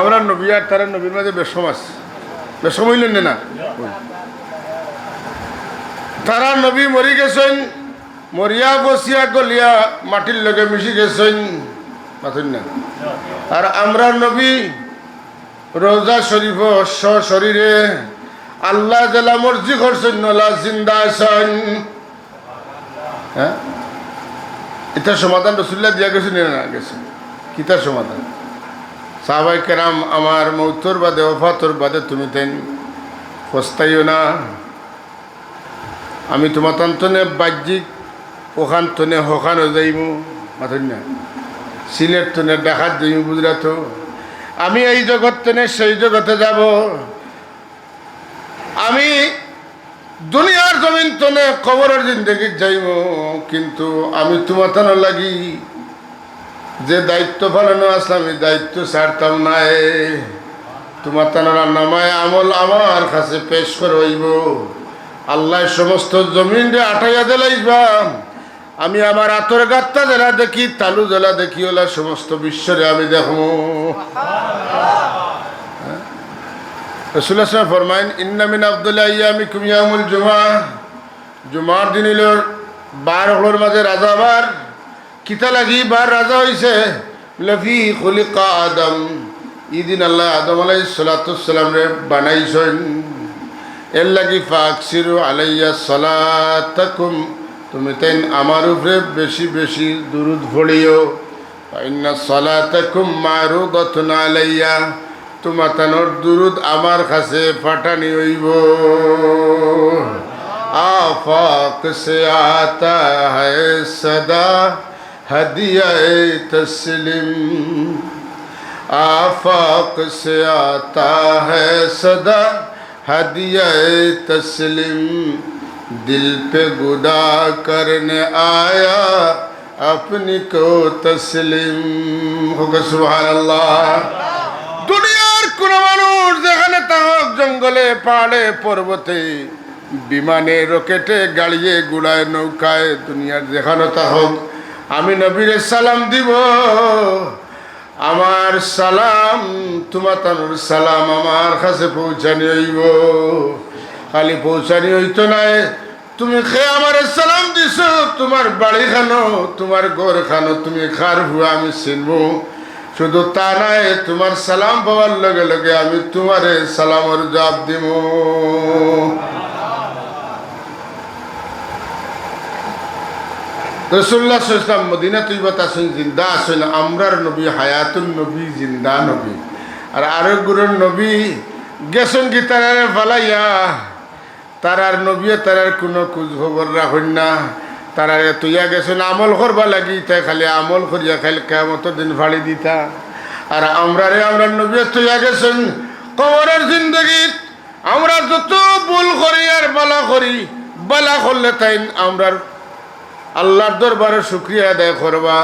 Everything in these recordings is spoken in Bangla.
আমরা নবী আর তারা নবীর মাঝে বেশম আছে। বেশম হইলেন না? তারা নবী মরি গেছেন, মরিয়া বসিয়া গলিয়া মাটির লগে মিশি গেছেন। মাথুন না? আর আমরা নবী রোজা শরীফ শরীরে আল্লাহ জেলা মর্জি করছেন, নলা জিন্দা আছেন। হ্যাঁ? এটার সমাধান রসুল্লাহ দিয়া গেছেন না গেছে কিতার সমাধান? সাহাবাই কেরাম আমার মৌতর বাদে অফাতর বাদে তুমি তেন পস্তাইও না। আমি তোমার তন্তনে বাহ্যিক ওখান তনে হখানো যাইমু, মাথুন না। সিলেট তনে দেখাত যাইমু গুজরাট আমি এই জগৎ তনে সেই জগতে যাব। আমি দুনিয়ার জমিন তনে কবরের জিন্দগি যাইব কিন্তু আমি তোমার লাগি যে দায়িত্ব পালন আসলাম, এই দায়িত্ব ছাড়তাম নাই তোমার তানারা নামায় আমল আমার কাছে পেশ করইব আল্লাহ সমস্ত জমিন রে আটাইয়া দিলাইবা আমি আমার আতর গাত্তা জেলা দেখি, তালু জেলা দেখি, ওলা সমস্ত বিশ্বরে আমি দেখো। রসুল আসলাম ফরমাইন ইন্নামিন আবদুল্লাহ ইয়ামি কুমিয়ামুল জুমা জুমার দিন হইল বার হলোর মাঝে রাজা বার কিতা লাগি? বার রাজা হয়েছে লফি খলিকা আদম। ইদিন আল্লাহ আদম আলাই সালাতাম রে বানাইছেন। এর লাগি, ফাকসির আলাইয়া সালাতাকুম। তুমি তাই আমার উপরে বেশি বেশি দুরুদ ভরিও ইন্না সালাতাকুম মারু গতন আলাইয়া। তোমার তানোর দুরুদ আমার কাছে ফাটানি হইব। আফাক সে আতা হ্যায় সদা। हदिया तस्लिम आफाक से आता है सदा हदिया तस्लिम दिल पे गुदा करने आया अपनी को तस्लिम होगा सुबहान अल्लाह দুনিয়ার কোন মানুষ যেখানে তাহক জঙ্গলে পাহাড়ে পর্বতে বিমানে রকেটে গাড়িয়ে গুড়ায় নৌকায় দুনিয়ার যেখানে তাহক আমি নবীর সালাম দিব। আমার সালাম তোমার তানুর সালাম আমার কাছে পৌঁছানি হইব। খালি পৌঁছানি হইতো নাই তুমি খে আমার সালাম দিছ? তোমার বাড়ি খানো তোমার ঘর খানো তুমি খার হুয়া আমি চিনবো? শুধু তা নাই, তোমার সালাম পাওয়ার লগে লগে আমি তোমারে সালামর জবাব দিব রসুল্লাহ ইসলাম মদিনা তুইবাত আসেন জিন্দা আসেন আমরার নবী, হায়াতুন নবী, জিন্দা নবী। আর আরও গুরুর নবী গেছেন কি তারারে ফালাইয়া? তারার নবী তারার কোনো খোঁজ খবর রাখুন না। তারারে তুইয়া গেছেন, আমল করবা লাগি তাই খালি আমল করিয়া খালি কেমত দিন ফাড়ি দিতা। আর আমরা রে আমরা নবী তুইয়া গেছেন, কবরের জিন্দগি আমরা যত ভুল করি আর বালা করি, বালা করলে তাই আমরার আল্লাহর দরবারে শুক্রিয়া আদায় করবা।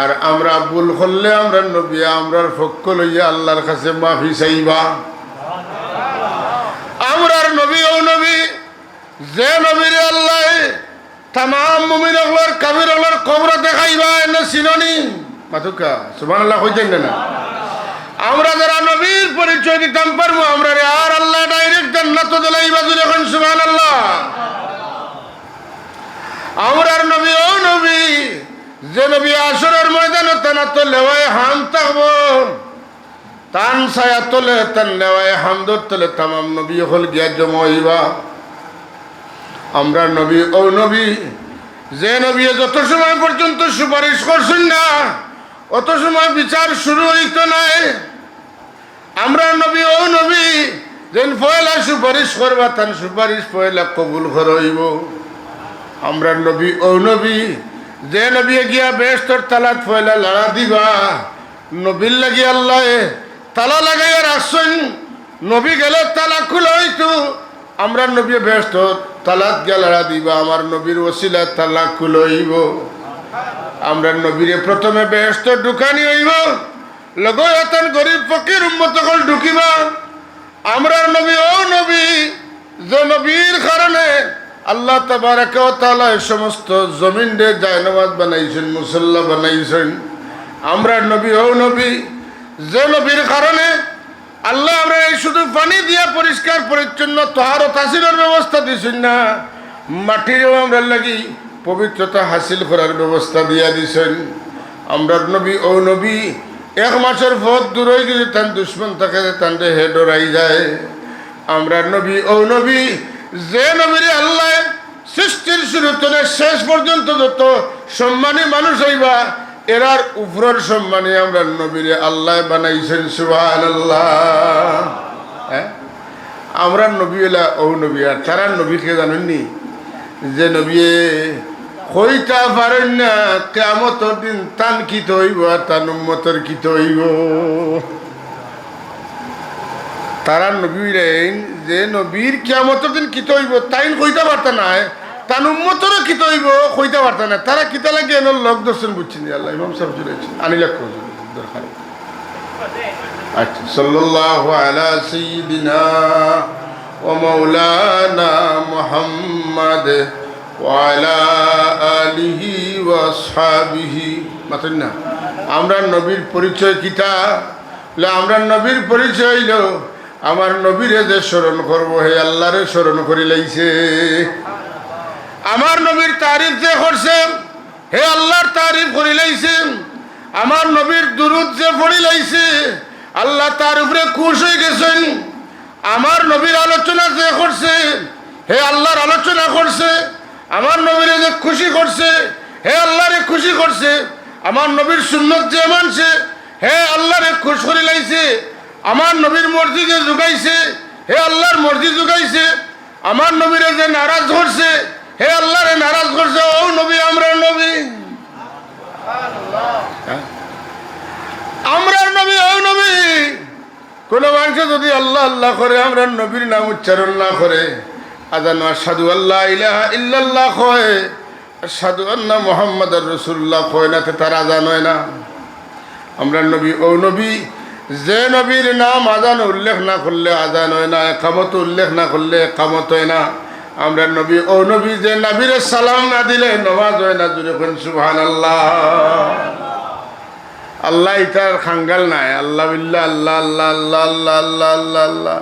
আর আমরা ভুল করলে আমরা নবী, আমরার পক্ষ লইয়া আল্লাহর কাছে মাফি চাইবা। আমরার নবী ও নবী, যে নবীর আল্লাহ তাম মুমিন হলার কাবির হলার কবর দেখাইবা, এনে চিননি। মাথুকা সুমান আল্লাহ হইতেন না। আমরা যারা নবীর পরিচয় দিতাম পারব আমরা রে আর আল্লাহ ডাইরেক্ট জান্নাত দিলাইবা যদি এখন সুমান আল্লাহ আমরার নবী, ও নবী, যে নবী আসরের ময়দানে তানা তো লেওয়ায় হাম থাকব তান ছায়া তোলে, তান লেওয়ায় হামদর তোলে, তামাম নবী হল গিয়া জমাইবা আমরা নবী, ও নবী, যে নবী যত সময় পর্যন্ত সুপারিশ করছেন না, অত সময় বিচার শুরু হইত নাই। আমরা নবী, ও নবী, যেন পয়লা সুপারিশ করবা, তান সুপারিশ পয়লা কবুল করইব আমরা নবী, ও নবী, যে নবী গিয়া বেস্তর তালাত পয়লা লড়া দিবা, নবীর লাগি আল্লাহ তালা লাগাইয়া রাখছেন নবী গেলে তালা খুলে হইতো। আমরা নবী ব্যস্ত তালাত গেলারা দিবা, আমার নবীর ওসিলা তালা খুলইব আমরা নবীরে প্রথমে ব্যস্ত ঢুকানি হইব লগতন গরিব ফকির উন্মত কল ঢুকিবা। আমরা নবী, ও নবী, যে নবীর কারণে আল্লাহ ওয়া এই সমস্ত জমিন রে জায়নামাজ বানাইছেন, মুসল্লা বানাইছেন। আমরা নবী ও নবী, যে নবীর কারণে আল্লাহ আমরা এই শুধু পানি দিয়া পরিষ্কার, পরিচ্ছন্ন তোহার তাসিরের ব্যবস্থা দিছেন না, মাটিরও আমরা লাগি পবিত্রতা হাসিল করার ব্যবস্থা দিয়া দিছেন। আমরা নবী ও নবী, এক মাসের পথ দূরই যদি তান দুশ্মন থাকে তান্ডে হে ডরাই যায়। আমরা নবী ও নবী যে নবীর আল্লাহ সৃষ্টির শুরু থেকে শেষ পর্যন্ত যত সম্মানী মানুষ হইবা, এরার উপরের সম্মানী আমরা নবীরে আল্লাহ বানাইছেন সুহান আল্লাহ হ্যাঁ? আমরা নবী এলা ও নবী, আর তারা নবীকে জানেননি? যে নবী হইতা পারেন না কেমতর দিন তান কিত হইব তান উম্মতর কিত হইব। তারা নবীর যে নবীর কিয়ামতের দিন কিত হইব তাইন কইতে পারতা না তান উম্মতরও কিত হইব, কইতে পারতা না তারা কিতা লাগে এনে লোক দর্শন বুঝছেন আল্লাহ, ইমাম সাহেব জুড়েছেন আনিলা দরকার। আচ্ছা সাল্লাল্লাহু আলা সাইয়্যিদিনা ওয়া মাওলানা মুহাম্মদ ওয়া আলা আলিহি ওয়া আসহাবিহি। মাতেন না? আমরা নবীর পরিচয় কিতা? আমরা নবীর পরিচয় হইল আমার নবীরে যে স্মরণ করব, হে আল্লাহরে স্মরণ করি লাইছে। আমার নবীর তারিফ যে করছে হে আল্লাহর তারিফ করি লাইছে আমার নবীর দুরুদ যে পড়ি লাইছে, আল্লাহ তার উপরে খুশ হয়ে গেছেন। আমার নবীর আলোচনা যে করছে, হে আল্লাহর আলোচনা করছে, আমার নবীরে যে খুশি করছে, হে আল্লাহরে খুশি করছে, আমার নবীর সুন্নত যে মানছে, হে আল্লাহরে খুশ করে লাইছে। আমার নবীর যে জুগাইছে, হে আল্লাহর মর্জি জুগাইছে, আমার নবীরে যে নারাজ করছে, হে আল্লাহরে নারাজ করছে, ও নবী, আমরা নবী। হ্যাঁ? আমরা নবী, ও নবী। কোন মানুষ যদি আল্লাহ আল্লাহ করে, আমরা নবীর নাম উচ্চারণ না করে, আজান সাধু আল্লাহ ইলাহা ইল্লাল্লাহ কয় সাধু আল্লাহ মোহাম্মদ রসুল্লাহ কয়, না তার আজান হয় না। আমরা নবী, ও নবী যে নবীর নাম আজান উল্লেখ না করলে আজান হয় না, একামত উল্লেখ না করলে একামত হয় না। আমরা নবী, ও নবী, যে নবীর সালাম না দিলে নমাজ হয় না জুড়ে সুবহান আল্লাহ আল্লাহ ইতার খাঙ্গাল নাই, আল্লাহ বিল্লাহ, আল্লাহ আল্লাহ আল্লাহ আল্লাহ আল্লাহ আল্লাহ আল্লাহ।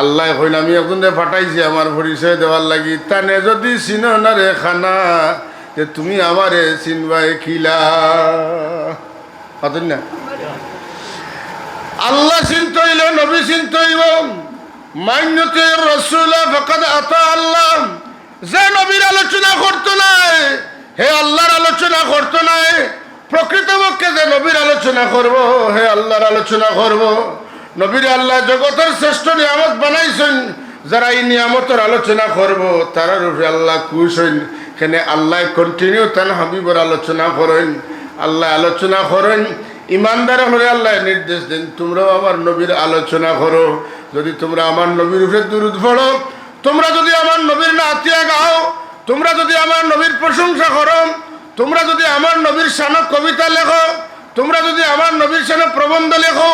আল্লাহ কইন, আমি এখন ফাটাইছি আমার পরিচয় দেওয়ার লাগি, তানে যদি চিন না রে খানা, যে তুমি আমারে চিনবাই খিলা। পাতেন না? আল্লাহ চিন্ত হইল নবী চিন্ত হইব মান্যতে রসুল ফকাদ আতা আল্লাহ। যে নবীর আলোচনা করতো নাই, হে আল্লাহর আলোচনা করতো নাই, প্রকৃতপক্ষে যে নবীর আলোচনা করব, হে আল্লাহর আলোচনা করব। নবীর আল্লাহ জগতের শ্রেষ্ঠ নিয়ামত বানাইছেন, যারা এই নিয়ামতের আলোচনা করব, তারা রূপে আল্লাহ খুশ হইন। আল্লাহ কন্টিনিউ তান হাবিবর আলোচনা করেন। আল্লাহ আলোচনা করেন ইমানদার হলে আল্লাহ নির্দেশ দেন, তোমরাও আমার নবীর আলোচনা করো। যদি তোমরা আমার নবীর উপরে দুরুদ পড়ো, তোমরা যদি আমার নবীর নাতিয়া গাও তোমরা যদি আমার নবীর প্রশংসা করো, তোমরা যদি আমার নবীর সানক কবিতা লেখো, তোমরা যদি আমার নবীর সানক প্রবন্ধ লেখো,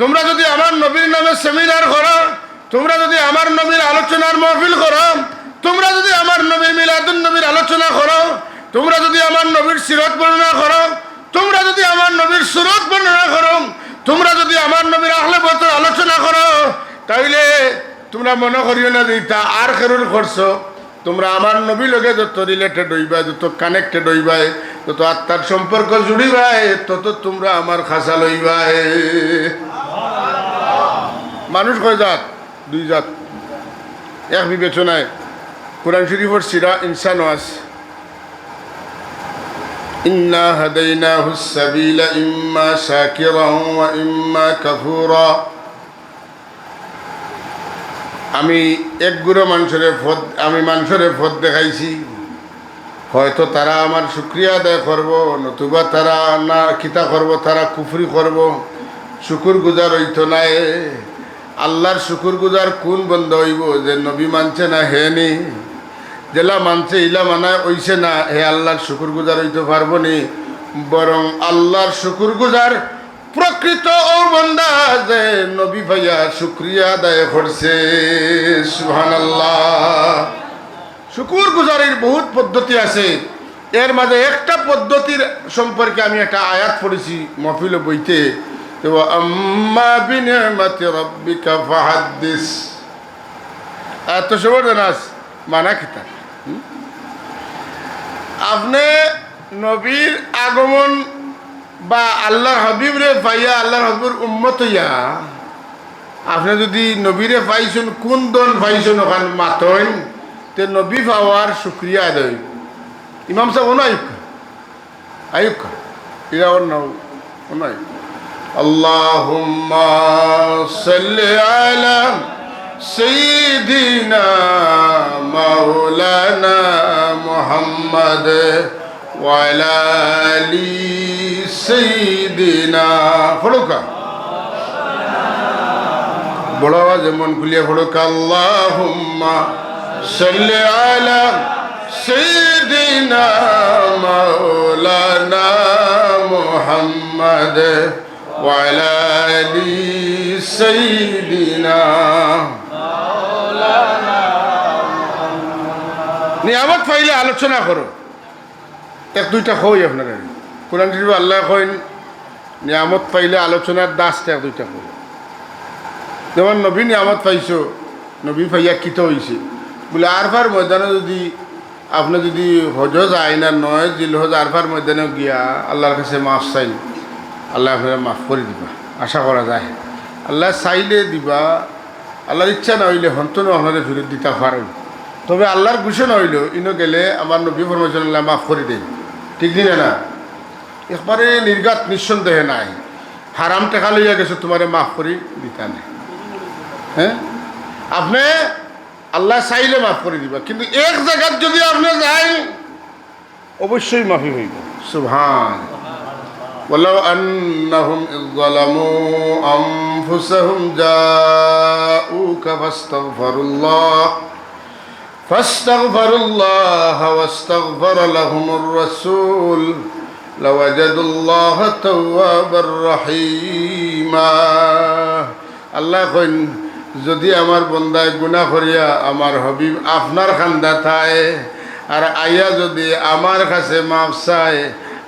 তোমরা যদি আমার নবীর নামে সেমিনার করো, তোমরা যদি আমার নবীর আলোচনার মহফিল করো, তোমরা যদি আমার নবীর মিলাদুন নবীর আলোচনা করো, তোমরা যদি আমার নবীর সিরত বর্ণনা করো তোমরা যদি আমার নবীর সুরত বর্ণনা করো, তোমরা যদি আমার নবীর আহলে বতর আলোচনা করো, তাইলে তোমরা মনে করিও না যে তা আর খেরুর করছ তোমরা আমার নবী লোকে যত রিলেটেড হইবা, যত কানেক্টেড হইবাই যত আত্মার সম্পর্ক জুড়িবাই তত তোমরা আমার খাসা লইবাই মানুষ কয় জাত? দুই জাত। এক বিবেচনায়। কোরআন শরীফর সিরা ইনসান আছে إنا هديناه السبيل إما شاكرا وإما كفورا আমি এক গুঁড়ো মানুষের ফদ আমি মানুষের ফদ দেখাইছি হয়তো তারা আমার শুক্রিয়া আদায় করব নতুবা তারা না কিতা করব তারা কুফরি করব শুকুর গুজার হইতো নাই আল্লাহর শুকুর গুজার কোন বন্ধ হইব যে নবী মানছে না হে নি জেলা মানছে, ইলা মানায় ওইছে না, হে আল্লাহর শুকুর গুজার হইতে পারব নি। বরং আল্লাহর শুকুর গুজার প্রকৃত ও যে নবী ভাইয়া শুক্রিয়া আদায় করছে। সুহান আল্লাহ শুকুর গুজারের বহুত পদ্ধতি আছে। এর মাঝে একটা পদ্ধতির সম্পর্কে আমি একটা আয়াত পড়েছি মফিল বইতে। তো আম্মা বিনিয়ামতি রব্বিকা ফাহাদ্দিস। এত সময় জানাস মানা কিতা? আপনি নবীর আগমন বা আল্লাহর হাবিবরে পাইয়া আল্লাহর হাবিবর উম্মত হইয়া, আপনি যদি নবীরে পাইছেন, কোন দন পাইছেন ওখান মাতন তে নবী পাওয়ার সুক্রিয়া আদায়। ইমাম সাহেব ওনা আয়ুক আয়ুক ইয়া ওনা ওনা سيدنا مولانا محمد وعلى آل سيدنا ফড়ুকা বড় আওয়াজে মন খুলিয়ে ফড়ুকা আল্লাহুম্মা সাল্লি আলা سيدنا مولانا محمد وعلى آل سيدنا নিয়ামত পাইলে আলোচনা করো। এক, দুইটা কই আপনারা কোরআন শরীফ আল্লাহ কইন, নিয়ামত পাইলে আলোচনার দাসটা এক, দুইটা কই। যেমন নবী নিয়ামত পাইছো, নবী পাইয়া কিত হয়েছে বলে আরফার ময়দানে যদি আপনি যদি হজ যায় না নয় জিল হজ আরফার ময়দানে গিয়া আল্লাহর কাছে মাফ চাইল আল্লাহ আপনারা মাফ করে দিবা। আশা করা যায়। আল্লাহ চাইলে দিবা আল্লাহর ইচ্ছা না হইলে হন্তনও আপনাদের ফেরত দিতে পারেন তবে আল্লাহর না হইলেও ইনো গেলে আমার নবী আল্লাহ মাফ করে দেন। ঠিক দিনে না? একবারে নির্গাত নিঃসন্দেহে নাই। হারাম টেকা লইয়া গেছো, তোমারে মাফ করি দিতা নাই হ্যাঁ? আপনি আল্লাহ চাইলে মাফ করে দিবা, কিন্তু এক জায়গাত যদি আপনি যাই, অবশ্যই মাফি হইব। সুভান ولو أنهم إذ ظلموا أنفسهم جاءوك فاستغفروا الله فاستغفروا الله واستغفر لهم الرسول لوجدوا الله توابا رحيما আল্লাহ কইন যদি আমার বন্দায় গুণা করিয়া আমার হবিব আপনার খান্দা থায় আর আইয়া যদি আমার কাছে মাফ চায়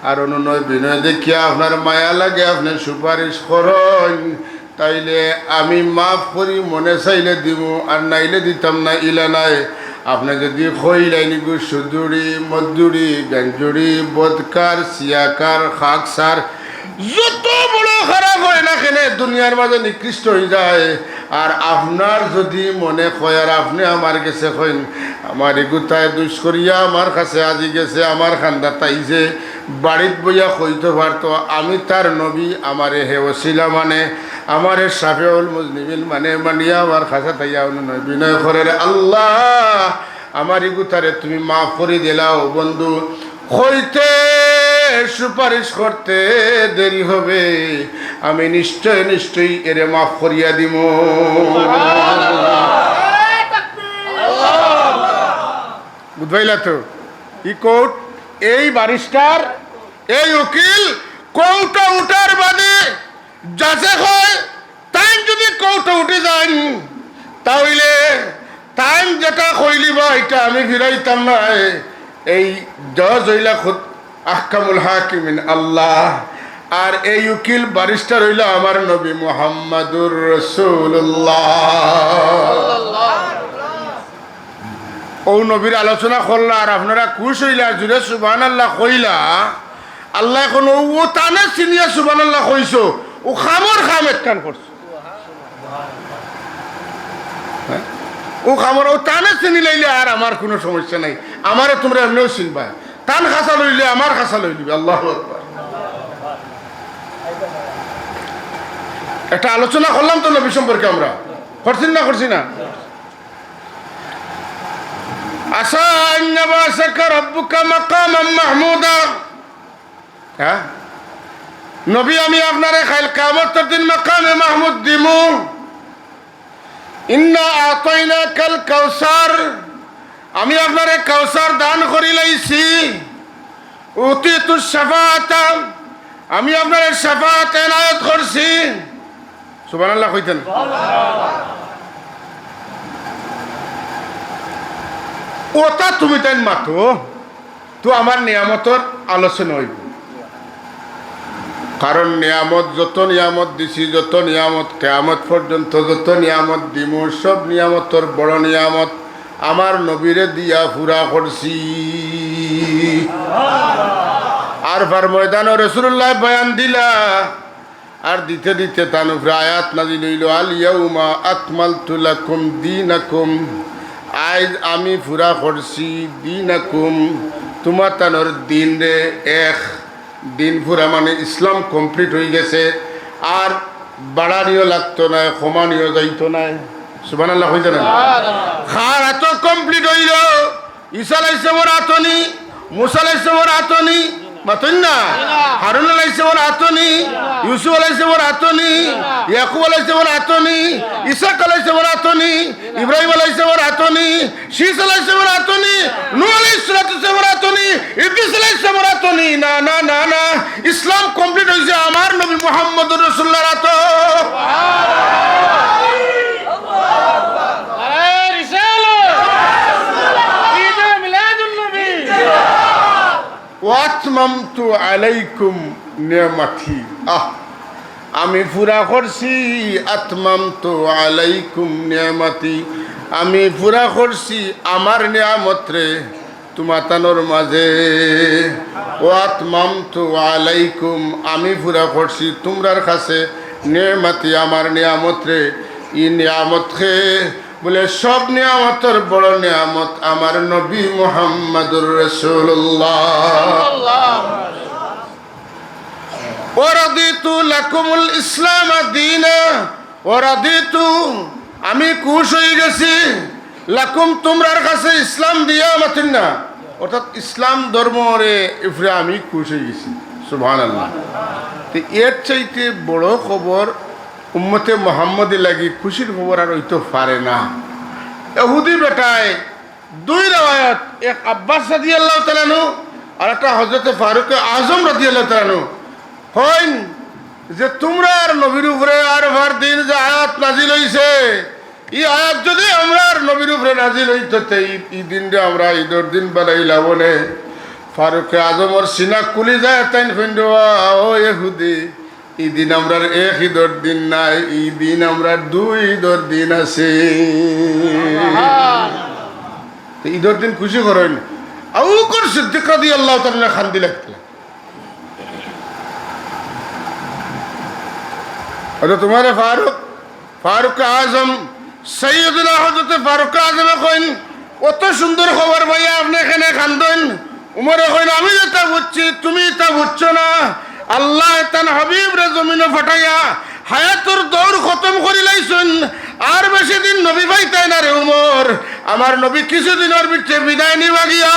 আর অনুনয় বিনয় দেখিয়া আপনার মায়া লাগে, আপনার সুপারিশ করেন তাইলে আমি মাফ করি, মনে চাইলে দিব আর নাইলে দিতাম না, ইলা নাই। আপনি যদি খইলাইনি গু, সুদুরি মজুরি গঞ্জুরি, বদকার সিয়াকার খাকসার যত খারাপ হয় না কেন? দুনিয়ার মাঝে নিকৃষ্ট হয়ে যায়। আর আপনার যদি মনে হয় আর আপনি আমার কাছে কইন, আমার এগুতায় দুষ করিয়া আমার কাছে আজি গেছে, আমার খান্দা তাইছে বাড়িত বইয়া কইতে পারতো আমি তার নবী আমারে হে ওসিলা মানে আমারে সাফেউল মুজনিবিল মানে মানিয়া আমার কাছে তাইয়া নয়, বিনয় করে আল্লাহ আমার ইগুতারে তুমি মাফ করে দিলাও, বন্ধু, হইতে সুপারিশ করতে দেরি হবে। আমি নিশ্চয় নিশ্চয়ই এরে মাফ করিয়া দিব। বুঝবাইলা তো? ই কোর্ট এই বারিস্টার, এই উকিল কৌটা উঠার বাদে যাচে হয় টাইম যদি কৌটা উঠে যান তাহলে টাইম যেটা কইলি বা এটা আমি ফিরাইতাম না এই জজ হইলা খুদ আহকামুল হাকিমিন, আল্লাহ। আর এই উকিল বারিস্টার হইল আমার নবী মোহাম্মদুর রসুল্লাহ ও নবীর আলোচনা করলা আর আপনারা খুশ হইলা, জুড়ে সুবান আল্লাহ কইলা, আল্লাহ এখন ও টানে চিনিয়া সুবান আল্লাহ কইছো, ও খামর খাম একখান করছ। হ্যাঁ? ও খামর, ও টানে চিনি লইলে আর আমার কোনো সমস্যা নাই। আমারে তোমরা এমনিও চিনবা। টান খাসা লইলে আমার খাসা লইলিবে আল্লাহ আকবার। একটা আলোচনা করলাম তো নবী সম্পর্কে আমরা। করছি না করছি না? হ্যাঁ? নবী, আমি আপনারে দিমু। আমি আপনারে কাউসার দান করি লাইছি। অতি তু সাফাতা আমি আপনার সাফাত এনায়ত করছি। সুবহানাল্লাহ কইতেন। ওটা তুমি তাই মাতো, তো আমার নিয়ামতর আলোচনা হইব। কারণ নিয়ামত যত নিয়ামত দিছি, যত নিয়ামত কেয়ামত পর্যন্ত, যত নিয়ামত দিম, সব নিয়ামতর বড় নিয়ামত। আমার নবীরে দিয়া ফুরা করছি। আর ফার ময়দান রসুল্লাহ বয়ান দিলা। আর দিতে দিতে তানুফরে আয়াত নাজিল হইল, আল ইয়াউমা আকমালতু লাকুম দীনাকুম। আজ আমি ফুরা করছি দীনাকুম। তোমার তানোর দিন রে এক। দিন ফুরা মানে ইসলাম কমপ্লিট হয়ে গেছে। আর বাড়ানিও লাগতো না কমানিও যাইতো না। সুবান আল্লাহ হইতে না। খার এত কমপ্লিট হইল। ঈসা আলাইসলামর আতনি, মুসা আলাইসলামর আতনি মাতন না হারুন আলাইসলামর আতনি, ইউসুফ আলাইসলামর আতনি, ইয়াকুব আলাইসলামর আতনি, ইসাক আলাইসলামর আতনি, ইব্রাহিম আলাইসলামর আতনি শীষ আলাইসলামর আতনি, নূহ আলাইসলামর আতনি, ইদ্রিস আলাইসলামর আতনি। না না না না ইসলাম কমপ্লিট হয়েছে আমার নবী মোহাম্মদ রসুল্লাহর আত নারায়ে রিসালা ঈদে মিলাদুন নবী ওয়াতমামতু আলাইকুম নিয়ামাতি। আহ, আমি পুরা করছি, আতমামতু আলাইকুম নিয়ামাতি। আমি পুরা করছি আমার নিয়ামতরে তোমাতানোর মাঝে। ও আতমামতু আলাইকুম, আমি পুরা করছি তোমরার কাছে নিয়ামাতি, আমার নিয়ামতরে ই নিয়ামত খে বলে, সব নিয়ামতের বড় নিয়ামত আমার নবী মোহাম্মদুর রসুল্লাহ ওরাদিতু লাকুমুল ইসলাম দিনা ওরাদিতু আমি খুশ হয়ে গেছি। লাকুম, তোমরার কাছে ইসলাম দিয়া মাতিন না। অর্থাৎ ইসলাম ধর্ম রে ইফরে আমি খুশ হয়ে গেছি সুবহান আল্লাহ এর চাইতে বড় খবর উম্মতে মোহাম্মদী লাগি খুশির খবর আর হইতে পারে না। এহুদি বেটায় দুই রেওয়ায়ত, এক আব্বাস রাদি আল্লাহ তালানু আর একটা হজরত ফারুক আজম রাদি আল্লাহ তালানু হইন যে তোমরা আর নবীর উপরে আর ভার দিন যে আয়াত নাজিল হইছে ই আয়াত যদি আমরা আর নবীর উপরে নাজিল হইতো ই- দিনটা আমরা ঈদের দিন বেলাই লাবনে ফারুক আজমর সিনা কুলি যায় তাইন ফিন্ড ও এহুদি এই দিন আমরা এক ঈদর দিন নাই এই দিন আমরা দুই ঈদর দিন আছে। ঈদের দিন খুশি করেন। আউ কর সিদ্দিক দিয়ে আল্লাহ তাআলা খান্দি লাগতে হয়তো তোমার ফারুক ফারুক আজম, সৈয়দুল হজরত ফারুক আজমে কইন, অত সুন্দর খবর ভাইয়া আপনি এখানে খান্দন? উমরে কইন, আমি যেটা বুঝছি, তুমি তা বুঝছ না। আল্লাহ তান হাবিব রে জমিনে ফাটাইয়া হায়াতুর দৌড় খতম করি লাইছুন। আর বেশি দিন নবী ভাই তাই না রে উমর। আমার নবী কিছুদিনের বিচ্ছে বিদায় নিবা গিয়া।